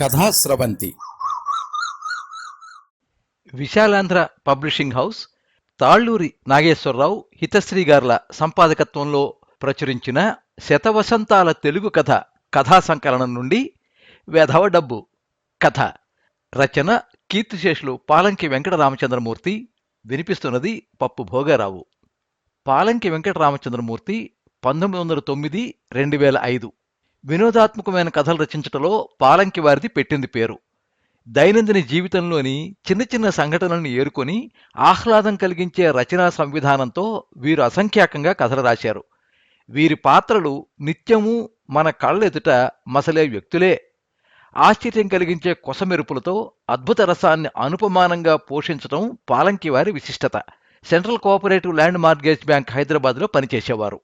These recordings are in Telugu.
కథాస్రవంతి విశాలాంధ్ర పబ్లిషింగ్ హౌస్ తాళ్ళూరి నాగేశ్వరరావు హితశ్రీ గార్ల సంపాదకత్వంలో ప్రచురించిన శతవసంతాల తెలుగు కథ కథా సంకలనం నుండి వెధవ డబ్బు కథ. రచన కీర్తిశేషులు పాలంకి వెంకట రామచంద్రమూర్తి వినిపిస్తున్నది పప్పు భోగారావు. పాలంకి వెంకట రామచంద్రమూర్తి పంతొమ్మిది వందల తొమ్మిది రెండు వేల ఐదు. వినోదాత్మకమైన కథలు రచించటలో పాలంకి వారిది పెట్టింది పేరు. దైనందిన జీవితంలోని చిన్న చిన్న సంఘటనలను ఏరుకొని ఆహ్లాదం కలిగించే రచనా సంవిధానంతో వీరు అసంఖ్యాకంగా కథలు రాశారు. వీరి పాత్రలు నిత్యము మన కళ్ళెదుట మసలే వ్యక్తులే. ఆశ్చర్యం కలిగించే కొసమెరుపులతో అద్భుత రసాన్ని అనుపమానంగా పోషించడం పాలంకి వారి విశిష్టత. Central cooperative land mortgage bank హైదరాబాద్లో పనిచేసేవారు.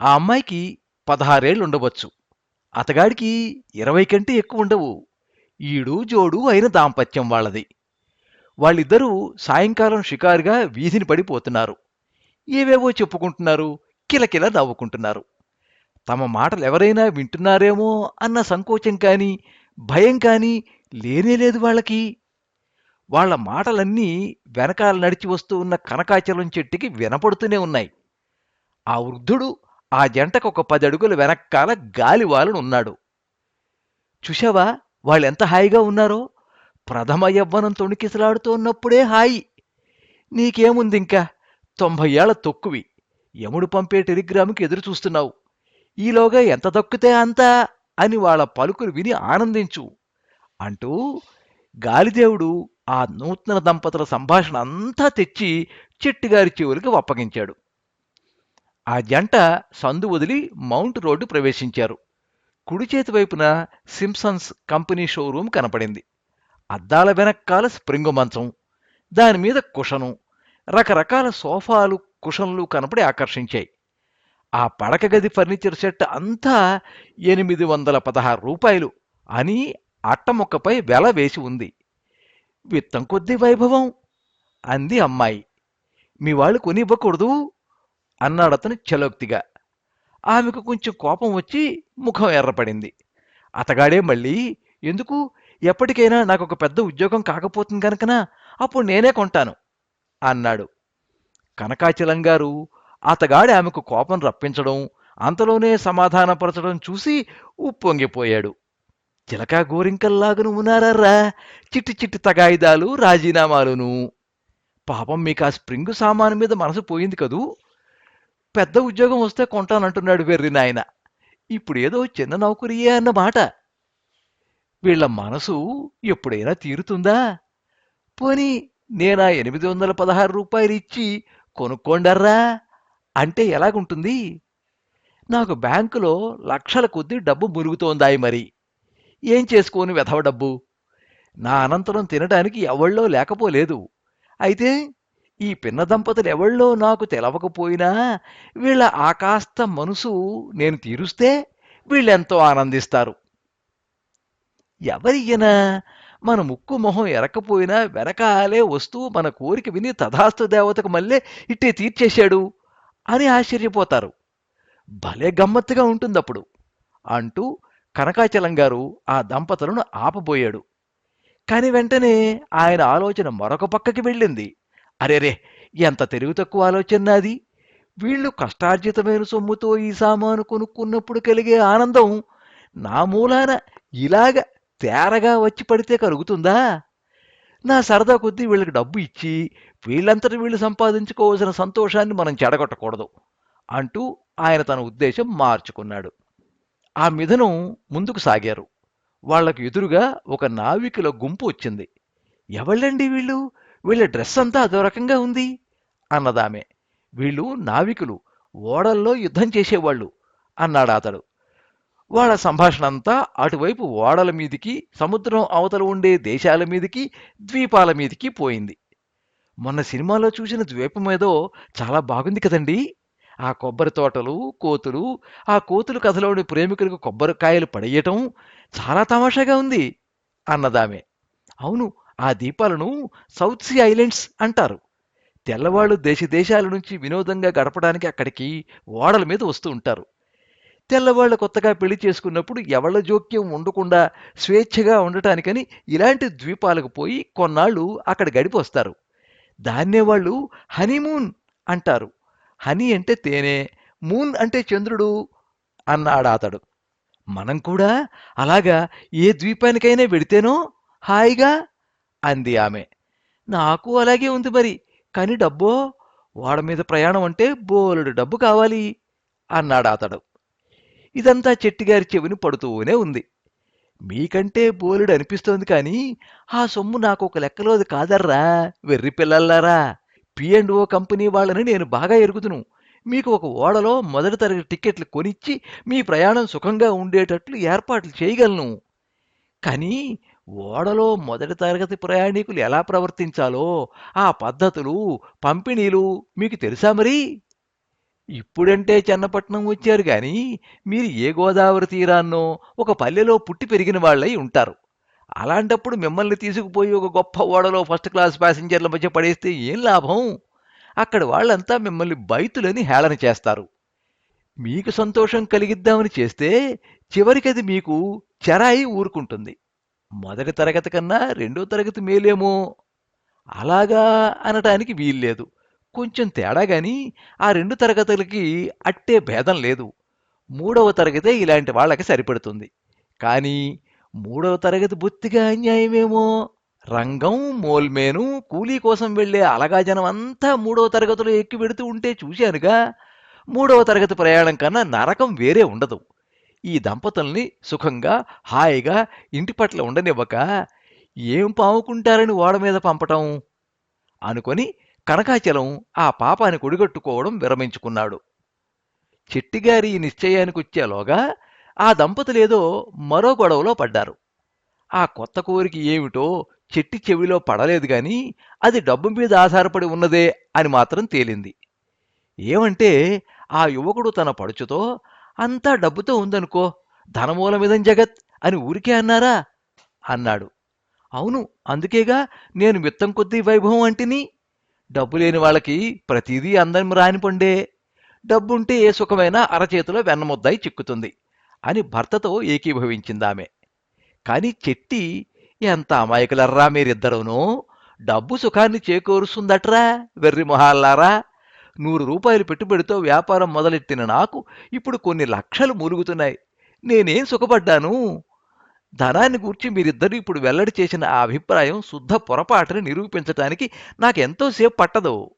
ఆ అమ్మాయికి పదహారేళ్ళు ఉండవచ్చు అతగాడికి ఇరవై కంటే ఎక్కువ ఉండవు ఈడు జోడు అయిన దాంపత్యం వాళ్ళది. వాళ్ళిద్దరూ సాయంకాలం షికారుగా వీధిని పడిపోతున్నారు. ఏవేవో చెప్పుకుంటున్నారు కిలకిల నవ్వుకుంటున్నారు. తమ మాటలు ఎవరైనా వింటున్నారేమో అన్న సంకోచం కానీ భయం కానీ లేనేలేదు వాళ్ళకి. వాళ్ళ మాటలన్నీ వెనకాల నడిచి వస్తూ ఉన్న కనకాచలం చెట్టుకి వినపడుతూనే ఉన్నాయి. ఆ వృద్ధుడు ఆ జంటకు ఒక పది అడుగుల వెనక్కాల గాలివాలను ఉన్నాడు. చూశావా? వాళ్ళెంత హాయిగా ఉన్నారో? ప్రథమ యవ్వనం తొణికిసలాడుతూ ఉన్నప్పుడే హాయి. నీకేముంది ఇంకా? తొంభై ఏళ్ళ తొక్కువి. యముడు పంపే టెలిగ్రామ్కి ఎదురు చూస్తున్నావు. ఈలోగా ఎంత దక్కితే అంత? అని వాళ్ళ పలుకులు విని ఆనందించు. అంటూ గాలిదేవుడు ఆ నూతన దంపతుల సంభాషణ అంతా తెచ్చి చెట్టుగారి చెవులకు అప్పగించాడు. ఆ జంట సందు వదిలి మౌంట్ రోడ్డు ప్రవేశించారు. కుడి చేతి వైపున సింప్సన్స్ కంపెనీ షోరూం కనపడింది. అద్దాల వెనక్కాల స్ప్రింగు మంచం దానిమీద కుషను రకరకాల సోఫాలు కుషన్లు కనపడి ఆకర్షించాయి. ఆ పడక గది ఫర్నిచర్ సెట్ అంతా ఎనిమిది వందల పదహారు రూపాయలు అని అట్టముక్కపై వెల వేసి ఉంది. విత్తం కొద్ది వైభవం అంది అమ్మాయి. మీ వాళ్ళు కొనివ్వకూడదు అన్నాడు అతను చలోక్తిగా ఆమెకు కొంచెం కోపం వచ్చి ముఖం ఎర్రపడింది. అతగాడే మళ్ళీ ఎందుకు? ఎప్పటికైనా నాకు ఒక పెద్ద ఉద్యోగం కాకపోతుంది కనుకనా అప్పుడు నేనే కొంటాను అన్నాడు. కనకాచలం గారు అతగాడి ఆమెకు కోపం రప్పించడం అంతలోనే సమాధానపరచడం చూసి ఉప్పొంగిపోయాడు. చిలకా గోరింకల్లాగను ఉన్నారా చిట్టి చిట్టి తగాయిదాలు రాజీనామాలును. పాపం మీకు ఆ స్ప్రింగ్ సామాను మీద మనసు పోయింది కదూ? పెద్ద ఉద్యోగం వస్తే కొంటానంటున్నాడు వెర్రి నాయన. ఇప్పుడేదో చిన్న నౌకరియే అన్న మాట వీళ్ళ మనసు ఎప్పుడైనా తీరుతుందా? పోనీ నేనా ఎనిమిది వందల పదహారు రూపాయలు ఇచ్చి కొనుక్కోండర్రా? అంటే ఎలాగుంటుంది? నాకు బ్యాంకులో లక్షల కొద్దీ డబ్బు మురుగుతోందాయి మరి. ఏం చేసుకోని వెధవ డబ్బు? నా అనంతరం తినడానికి ఎవళ్ళో లేకపోలేదు. అయితే ఈ పిన్న దంపతులు ఎవళ్ళో నాకు తెలవకపోయినా వీళ్ళ ఆకాస్త మనసు నేను తీరుస్తే వీళ్ళెంతో ఆనందిస్తారు. ఎవరియ్యనా? మన ముక్కు మొహం ఎరకపోయినా వెనకాలే వస్తూ మన కోరిక విని తథాస్తు దేవతకు మళ్ళీ ఇట్టే తీర్చేశాడు అని ఆశ్చర్యపోతారు. భలే గమ్మత్తుగా ఉంటుందప్పుడు అంటూ కనకాచలం గారు ఆ దంపతులను ఆపబోయాడు. కాని వెంటనే ఆయన ఆలోచన మరొక పక్కకి వెళ్ళింది. అరేరే ఎంత తెలివి తక్కువ ఆలోచన నాది వీళ్ళు కష్టార్జితమైన సొమ్ముతో ఈ సామాను కొనుక్కున్నప్పుడు కలిగే ఆనందం నా మూలాన ఇలాగ తేరగా వచ్చి పడితే కలుగుతుందా? నా సరదా కొద్దీ వీళ్ళకి డబ్బు ఇచ్చి వీళ్ళంతటి వీళ్ళు సంపాదించుకోవాల్సిన సంతోషాన్ని మనం చెడగొట్టకూడదు అంటూ ఆయన తన ఉద్దేశం మార్చుకున్నాడు. ఆ మిథునం ముందుకు సాగారు. వాళ్ళకు ఎదురుగా ఒక నావికుల గుంపు వచ్చింది. ఎవళ్ళండి వీళ్ళు? వీళ్ళ డ్రెస్ అంతా అదో రకంగా ఉంది అన్నదామె. వీళ్ళు నావికులు ఓడల్లో యుద్ధం చేసేవాళ్ళు అన్నాడు అతడు. వాళ్ళ సంభాషణ అంతా అటువైపు ఓడల మీదికి సముద్రం అవతల ఉండే దేశాల మీదికి ద్వీపాల మీదికి పోయింది. మొన్న సినిమాలో చూసిన ద్వీపం ఏదో చాలా బాగుంది కదండి. ఆ కొబ్బరి తోటలు కోతులు ఆ కోతులు కథలోని ప్రేమికులకు కొబ్బరికాయలు పడేయటం చాలా తమాషాగా ఉంది అన్నదామె. అవును ఆ దీపాలను సౌత్ సీ ఐలాండ్స్ అంటారు. తెల్లవాళ్ళు దేశ దేశాల నుంచి వినోదంగా గడపడానికి అక్కడికి ఓడల మీద వస్తూ ఉంటారు. తెల్లవాళ్ళు కొత్తగా పెళ్ళి చేసుకున్నప్పుడు ఎవళ్ళ జోక్యం ఉండకుండా స్వేచ్ఛగా ఉండటానికని ఇలాంటి ద్వీపాలకు పోయి కొన్నాళ్ళు అక్కడ గడిపొస్తారు దాన్నే వాళ్ళు హనీమూన్ అంటారు. హనీ అంటే తేనె మూన్ అంటే చంద్రుడు అన్నాడు అతడు. మనం కూడా అలాగా ఏ ద్వీపానికైనా వెడితేనో హాయిగా అంది ఆమె. నాకు అలాగే ఉంది మరి కాని డబ్బో వాడ మీద ప్రయాణం అంటే బోలెడు డబ్బు కావాలి అన్నాడు అతడు. ఇదంతా చెట్టిగారి చెవిని పడుతూనే ఉంది. మీకంటే బోలెడు అనిపిస్తోంది కానీ ఆ సొమ్ము నాకు ఒక లెక్కలోది కాదర్రా వెర్రి పిల్లల్లారా. పి అండ్ ఓ కంపెనీ వాళ్ళని నేను బాగా ఎరుగుతును మీకు ఒక ఓడలో మొదటి తరగతి టిక్కెట్లు కొనిచ్చి మీ ప్రయాణం సుఖంగా ఉండేటట్లు ఏర్పాట్లు చేయగలను. కానీ ఓడలో మొదటి తరగతి ప్రయాణికులు ఎలా ప్రవర్తించాలో ఆ పద్ధతులు పంపిణీలు మీకు తెలుసా మరి? ఇప్పుడంటే చెన్నపట్నం వచ్చారు గాని మీరు ఏ గోదావరి తీరాన్నో ఒక పల్లెలో పుట్టి పెరిగిన వాళ్ళై ఉంటారు. అలాంటప్పుడు మిమ్మల్ని తీసుకుపోయి ఒక గొప్ప ఓడలో ఫస్ట్ క్లాస్ ప్యాసింజర్ల మధ్య పడేస్తే ఏం లాభం? అక్కడ వాళ్ళంతా మిమ్మల్ని బైతులని హేళన చేస్తారు. మీకు సంతోషం కలిగిద్దామని చేస్తే చివరికి అది మీకు చెరాయి ఊరుకుంటుంది. మొదటి తరగతి కన్నా రెండో తరగతి మేలేమో అలాగా అనటానికి వీల్లేదు. కొంచెం తేడా గాని ఆ రెండు తరగతులకి అట్టే భేదం లేదు. మూడవ తరగతే ఇలాంటి వాళ్ళకి సరిపడుతుంది. కానీ మూడవ తరగతి బొత్తిగా అన్యాయమేమో? రంగం మోల్మేను కూలీ కోసం వెళ్ళే అలగా జనం అంతా మూడవ తరగతిలో ఎక్కి పెడుతూ ఉంటే చూశానుగా మూడవ తరగతి ప్రయాణం కన్నా నరకం వేరే ఉండదు. ఈ దంపతుల్ని సుఖంగా హాయిగా ఇంటి పట్ల ఉండనివ్వక ఏం పావుకుంటారని ఓడ మీద పంపటం అనుకొని కనకాచలం ఆ పాపాన్ని కొడిగట్టుకోవడం విరమించుకున్నాడు. చెట్టిగారి ఈ నిశ్చయానికి వచ్చేలోగా ఆ దంపతులేదో మరో గొడవలో పడ్డారు. ఆ కొత్త కోరిక ఏమిటో చెట్టి చెవిలో పడలేదు గాని అది డబ్బు మీద ఆధారపడి ఉన్నదే అని మాత్రం తేలింది. ఏమంటే ఆ యువకుడు తన పడుచుతో అంతా డబ్బుతో ఉందనుకో ధనమూలమిదం జగత్ అని ఊరికే అన్నారా? అన్నాడు. అవును అందుకేగా నేను మిత్తం కొద్దీ వైభవం అంటిని. డబ్బు లేని వాళ్ళకి ప్రతిదీ అందం రాని పండే. డబ్బుంటే ఏ సుఖమైనా అరచేతిలో వెన్నముద్దాయి చిక్కుతుంది అని భర్తతో ఏకీభవించిందామె. కాని చెట్టి ఎంత అమాయకులర్రా మీరిద్దరూనూ? డబ్బు సుఖాన్ని చేకూరుస్తుందట్రా వెర్రి మొహాల్లారా? నూరు రూపాయలు పెట్టుబడితో వ్యాపారం మొదలెట్టిన నాకు ఇప్పుడు కొన్ని లక్షలు మూలుగుతున్నాయి. నేనేం సుఖపడ్డాను? ధనాన్ని గూర్చి మీరిద్దరూ ఇప్పుడు వెల్లడి చేసిన ఆ అభిప్రాయం శుద్ధ పొరపాటుని నిరూపించటానికి నాకెంతోసేపు పట్టదు.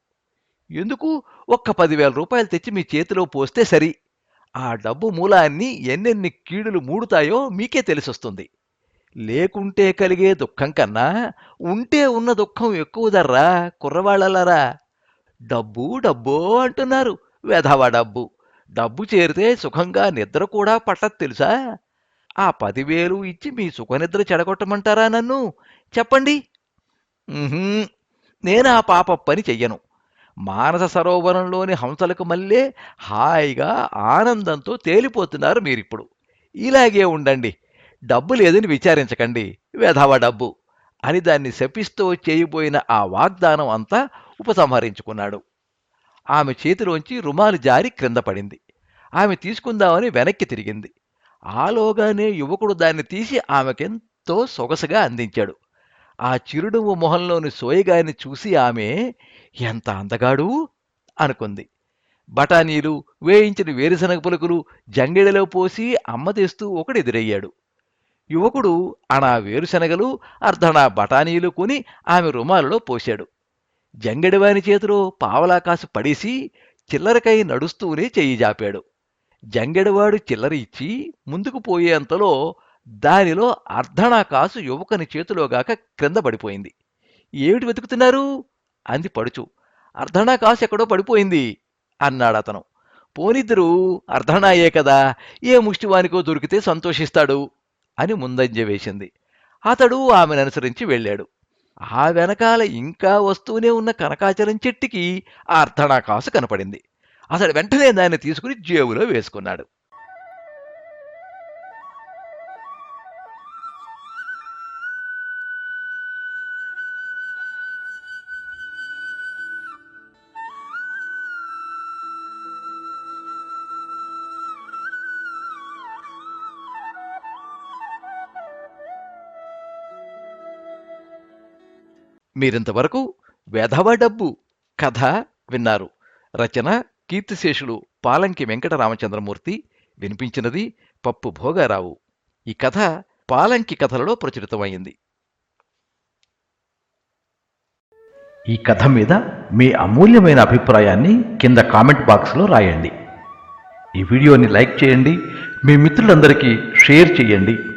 ఎందుకు? ఒక్క పదివేల రూపాయలు తెచ్చి మీ చేతిలో పోస్తే సరి. ఆ డబ్బు మూలాన్ని ఎన్నెన్ని కీడులు మూడుతాయో మీకే తెలిసొస్తుంది. లేకుంటే కలిగే దుఃఖం కన్నా ఉంటే ఉన్న దుఃఖం ఎక్కువదర్రా కుర్రవాళ్ళలారా. డబ్బు డబ్బో అంటున్నారు. వెధవ డబ్బు. డబ్బు చేరితే సుఖంగా నిద్ర కూడా పట్టదు తెలుసా? ఆ పదివేలు ఇచ్చి మీ సుఖనిద్ర చెడగొట్టమంటారా నన్ను? చెప్పండి. నేను ఆ పాప పని చెయ్యను. మానస సరోవరంలోని హంసలకు మళ్ళీ హాయిగా ఆనందంతో తేలిపోతున్నారు మీరిప్పుడు. ఇలాగే ఉండండి. డబ్బు లేదని విచారించకండి. వెధవ డబ్బు. అని దాన్ని శపిస్తూ చేయబోయిన ఆ వాగ్దానం అంతా ఉపసంహరించుకున్నాడు. ఆమె చేతిలోంచి రుమాలు జారి క్రింద పడింది. ఆమె తీసుకుందామని వెనక్కి తిరిగింది. ఆలోగానే యువకుడు దాన్ని తీసి ఆమెకెంతో సొగసుగా అందించాడు. ఆ చిరునవ్వు మొహంలోని సోయగాని చూసి ఆమె ఎంత అందగాడు? అనుకుంది. బఠానీలు వేయించిన వేరుశనగ పులుకులు జంగిడిలో పోసి అమ్మ తెస్తూ ఒకడు ఎదురయ్యాడు యువకుడు అనా వేరుశనగలు అర్ధనా బఠానీలు కొని ఆమె రుమాలలో పోశాడు. జంగడివాని చేతిలో పావలాకాసు పడేసి చిల్లరకై నడుస్తూనే చెయ్యి జాపాడు. జంగడివాడు చిల్లర ఇచ్చి ముందుకు పోయేంతలో దానిలో అర్ధణాకాసు యువకుని చేతిలోగాక క్రింద పడిపోయింది. ఏమిటి వెతుకుతున్నారు? అంది పడుచు. అర్ధనా కాసు ఎక్కడో పడిపోయింది అన్నాడు అతను. పోనిద్దరు అర్ధనాయే కదా ఏ ముష్టివానికో దొరికితే సంతోషిస్తాడు అని ముందంజ వేసింది. అతడు ఆమెను అనుసరించి వెళ్ళాడు. ఆ వెనకాల ఇంకా వస్తూనే ఉన్న కనకాచలం చెట్టుకి ఆ అర్ధనాకాసు కనపడింది. అతడు వెంటనే దాన్ని తీసుకుని జేబులో వేసుకున్నాడు. మీరింతవరకు వెధవ డబ్బు కథ విన్నారు. రచన కీర్తిశేషులు పాలంకి వెంకట రామచంద్రమూర్తి వినిపించినది పప్పు భోగారావు. ఈ కథ పాలంకి కథలలో ప్రచురితమైంది. ఈ కథ మీద మీ అమూల్యమైన అభిప్రాయాన్ని కింద కామెంట్ బాక్స్లో రాయండి. ఈ వీడియోని లైక్ చేయండి. మీ మిత్రులందరికీ షేర్ చేయండి.